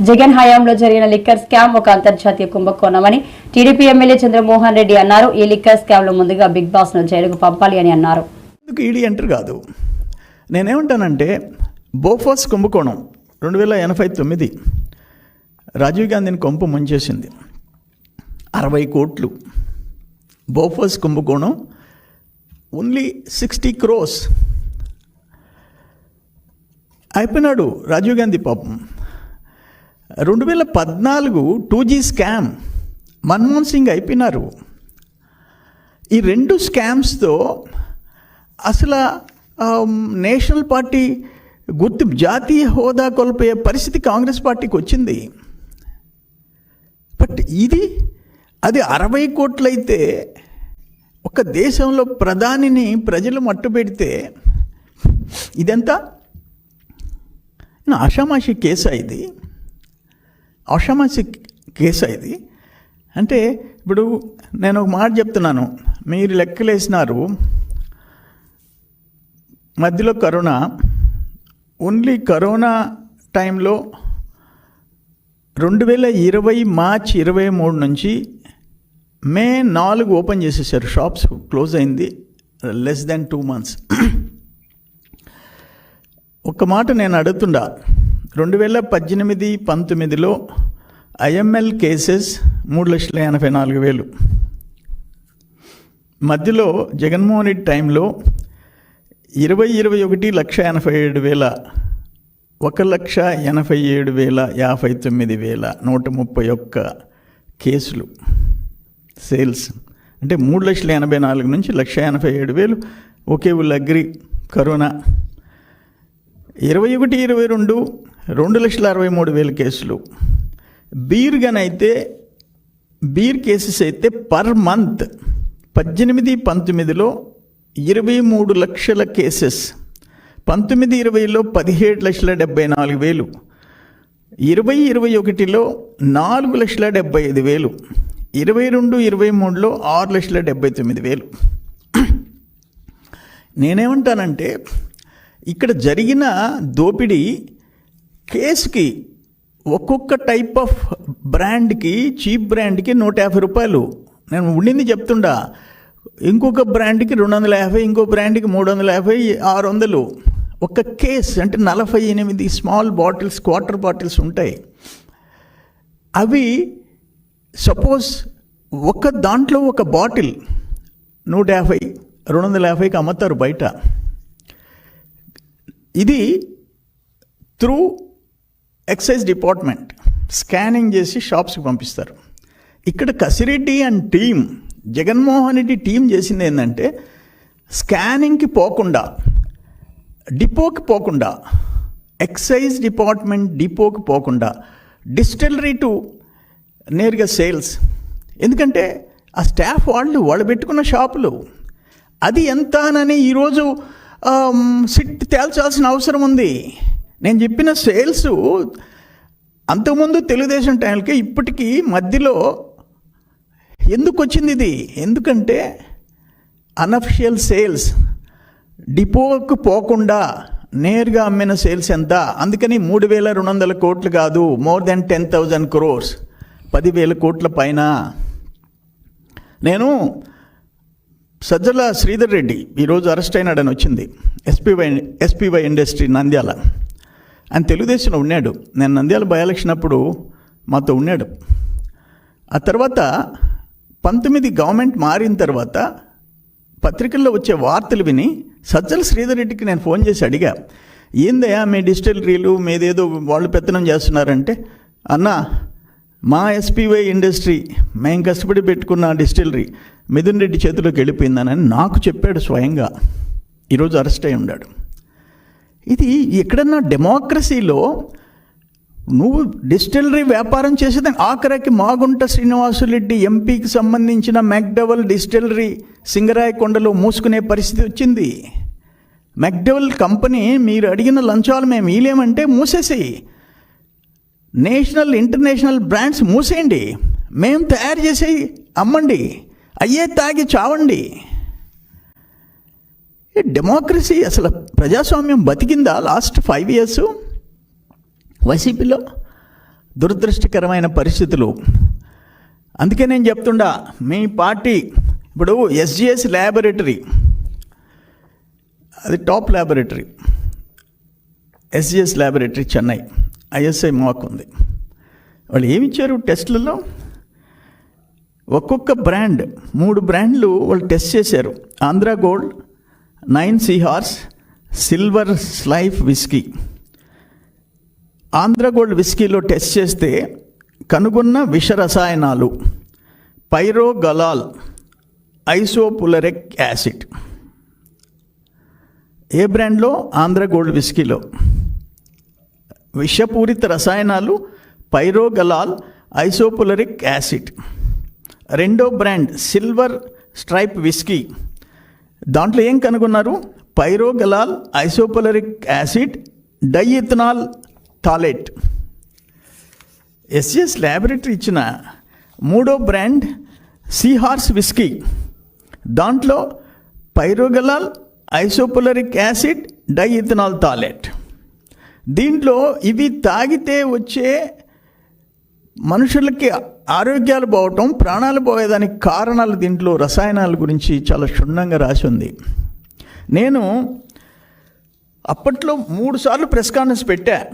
జగన్ హయాంలో జరిగిన liquor scam ఒక అంతర్జాతీయ కుంభకోణమని టీడీపీ ఎమ్మెల్యే చంద్రమోహన్ రెడ్డి అన్నారు. ఈ లిక్కర్ స్కామ్లో ముందుగా బిగ్ బాస్ను జైలుకు పంపాలి అని అన్నారు. ఎందుకు ఈడీ ఎంటర్ కాదు? నేనేమంటానంటే బోఫోర్స్ కుంభకోణం రెండు వేల ఎనభై తొమ్మిది రాజీవ్ గాంధీని కొంపు ముంచేసింది. అరవై కోట్లు. బోఫోర్స్ కుంభకోణం ఓన్లీ సిక్స్టీ క్రోస్. అయిపోయినాడు రాజీవ్ గాంధీ పాపం. రెండు వేల పద్నాలుగు two G scam Manmohan Singh అయిపోయినారు. ఈ రెండు స్కామ్స్తో అసలు నేషనల్ పార్టీ గుర్తు జాతీయ హోదా కోల్పోయే పరిస్థితి కాంగ్రెస్ పార్టీకి వచ్చింది. బట్ ఇది అది అరవై కోట్లయితే ఒక దేశంలో ప్రధానిని ప్రజలు మట్టుపెడితే ఇదంతా? ఆషామాషి కేసా ఇది? ఆషామాషి కేసు ఇది. అంటే ఇప్పుడు నేను ఒక మాట చెప్తున్నాను. మీరు లెక్కలేసినారు. మధ్యలో కరోనా. ఓన్లీ కరోనా టైంలో రెండు వేల ఇరవై మార్చ్ ఇరవై మూడు నుంచి మే నాలుగు ఓపెన్ చేసేసారు. షాప్స్ క్లోజ్ అయింది. Less than two months. ఒక మాట నేను అడుగుతుండా. రెండు వేల పద్దెనిమిది పంతొమ్మిదిలో ఐఎంఎల్ కేసెస్ మూడు లక్షల ఎనభై నాలుగు వేలు. మధ్యలో జగన్మోహన్ రెడ్డి టైంలో ఇరవై ఇరవై ఒకటి లక్ష ఎనభై ఏడు వేల ఒక లక్ష ఎనభై ఏడు వేల యాభై తొమ్మిది వేల నూట ముప్పై ఒక్క కేసులు. సేల్స్. అంటే మూడు లక్షల ఎనభై నాలుగు నుంచి లక్ష ఎనభై ఏడు వేలు ఒకే ఊళ్ళో అగ్రి కరోనా. ఇరవై ఒకటి ఇరవై రెండు రెండు లక్షల అరవై మూడు వేల కేసులు. బీర్ అయితే బీర్ కేసెస్ అయితే పర్ మంత్ పద్దెనిమిది పంతొమ్మిదిలో ఇరవై మూడు లక్షల కేసెస్ పంతొమ్మిది ఇరవైలో పదిహేడు లక్షల డెబ్బై నాలుగు వేలు ఇరవై ఇరవై ఒకటిలో నాలుగు లక్షల డెబ్బై ఐదు వేలు ఇరవై రెండు ఇరవై మూడులో ఆరు లక్షల డెబ్బై తొమ్మిది వేలు. నేనేమంటానంటే ఇక్కడ జరిగిన దోపిడీ కేసుకి ఒక్కొక్క టైప్ ఆఫ్ బ్రాండ్కి చీప్ బ్రాండ్కి నూట యాభై రూపాయలు. నేను ఉండింది చెప్తుండా ఇంకొక బ్రాండ్కి రెండు వందల యాభై ఇంకో బ్రాండ్కి మూడు వందల యాభై ఆరు వందలు ఒక కేస్ అంటే నలభై ఎనిమిది స్మాల్ బాటిల్స్ క్వార్టర్ బాటిల్స్ ఉంటాయి. అవి సపోజ్ ఒక దాంట్లో ఒక బాటిల్ నూట యాభై రెండు వందల యాభైకి అమ్ముతారు బయట. ఇది త్రూ ఎక్సైజ్ డిపార్ట్మెంట్ స్కానింగ్ చేసి షాప్స్కి పంపిస్తారు. ఇక్కడ Kasireddy and team Jaganmohan Reddy team చేసింది ఏంటంటే స్కానింగ్కి పోకుండా డిపోకి పోకుండా ఎక్సైజ్ డిపార్ట్మెంట్ డిపోకి పోకుండా డిస్టిలరీ టు నేరుగా సేల్స్ ఎందుకంటే ఆ స్టాఫ్ వాళ్ళు వాళ్ళు పెట్టుకున్న షాపులు. అది ఎంత అని ఈరోజు సిట్ తేల్చాల్సిన అవసరం ఉంది. నేను చెప్పిన సేల్స్ అంతకుముందు తెలుగుదేశం టైంకి ఇప్పటికీ మధ్యలో ఎందుకు వచ్చింది ఇది? ఎందుకంటే అనఫిషియల్ సేల్స్ డిపోకు పోకుండా నేరుగా అమ్మిన సేల్స్ ఎంత? అందుకని మూడు వేల రెండు వందల కోట్లు కాదు more than ten thousand crores పదివేల కోట్ల పైన. నేను సజ్జల శ్రీధర్ రెడ్డి ఈరోజు అరెస్ట్ అయినాడని వచ్చింది. SPY SPY industry Nandyal. ఆయన తెలుగుదేశంలో ఉన్నాడు. నేను నంద్యాల బై ఎలక్షన్ అప్పుడు మాతో ఉన్నాడు. ఆ తర్వాత పంతొమ్మిది గవర్నమెంట్ మారిన తర్వాత పత్రికల్లో వచ్చే వార్తలు విని సజ్జల శ్రీధర్ రెడ్డికి నేను ఫోన్ చేసి అడిగా ఏందయ్యా మీ డిస్టిలరీలు మీదేదో వాళ్ళు పెత్తనం చేస్తున్నారంటే? అన్న మా ఎస్పీవై ఇండస్ట్రీ మేము కష్టపడి పెట్టుకున్న డిస్టిలరీ మిథున్ రెడ్డి చేతిలోకి వెళ్ళిపోయిందని నాకు చెప్పాడు స్వయంగా. ఈరోజు అరెస్ట్ అయి ఉన్నాడు. ఇది ఎక్కడన్నా డెమోక్రసీలో నువ్వు డిస్టిలరీ వ్యాపారం చేసేదాన్ని ఆఖరికి మాగుంట శ్రీనివాసులెడ్డి ఎంపీకి సంబంధించిన మెక్డవల్ డిస్టిలరీ సింగరాయకొండలో మూసుకునే పరిస్థితి వచ్చింది. మెక్డవల్ కంపెనీ మీరు అడిగిన లంచాలు మేము ఇలేమంటే మూసేసేయి. నేషనల్ ఇంటర్నేషనల్ బ్రాండ్స్ మూసేయండి. మేము తయారు చేసి అమ్మండి. అయ్యే తాగి చావండి. డెమోక్రసీ అసలు ప్రజాస్వామ్యం బతికిందా లాస్ట్ ఫైవ్ ఇయర్స్ వైసీపీలో దురదృష్టకరమైన పరిస్థితులు. అందుకే నేను చెప్తుండా మీ పార్టీ ఇప్పుడు ఎస్జిఎస్ ల్యాబొరేటరీ అది top laboratory SGS laboratory Chennai ISI mark ఉంది. వాళ్ళు ఏమిచ్చారు టెస్ట్లలో? ఒక్కొక్క బ్రాండ్ మూడు బ్రాండ్లు వాళ్ళు టెస్ట్ చేశారు. Andhra gold nine seahorse silver stripe whisky Andhra gold విస్కీలో test చేస్తే కనుగొన్న విష రసాయనాలు పైరోగలాల్ ఐసోపులరిక్ యాసిడ్. ఏ బ్రాండ్లో? ఆంధ్ర గోల్డ్ విస్కీలో విషపూరిత రసాయనాలు పైరోగలాల్ ఐసోపులరిక్ యాసిడ్. రెండో బ్రాండ్ సిల్వర్ స్ట్రైప్ విస్కీ దాంట్లో ఏం కనుగొన్నారు? పైరోగలాల్ ఐసోపలరిక్ యాసిడ్ డైఇథనాల్ టాలెట్. ఎస్ఎస్ ల్యాబొరేటరీ ఇచ్చిన మూడో బ్రాండ్ సీహార్స్ విస్కీ. దాంట్లో పైరోగలాల్ ఐసోపులరిక్ యాసిడ్ డైఇథనాల్ టాలెట్. దీంట్లో ఇవి తాగితే వచ్చే మనుషులకి ఆరోగ్యాలు పోవటం ప్రాణాలు పోయేదానికి కారణాలు దీంట్లో రసాయనాల గురించి చాలా క్షుణ్ణంగా రాసి ఉంది. నేను అప్పట్లో మూడు సార్లు ప్రెస్ కాన్ఫరెన్స్ పెట్టా.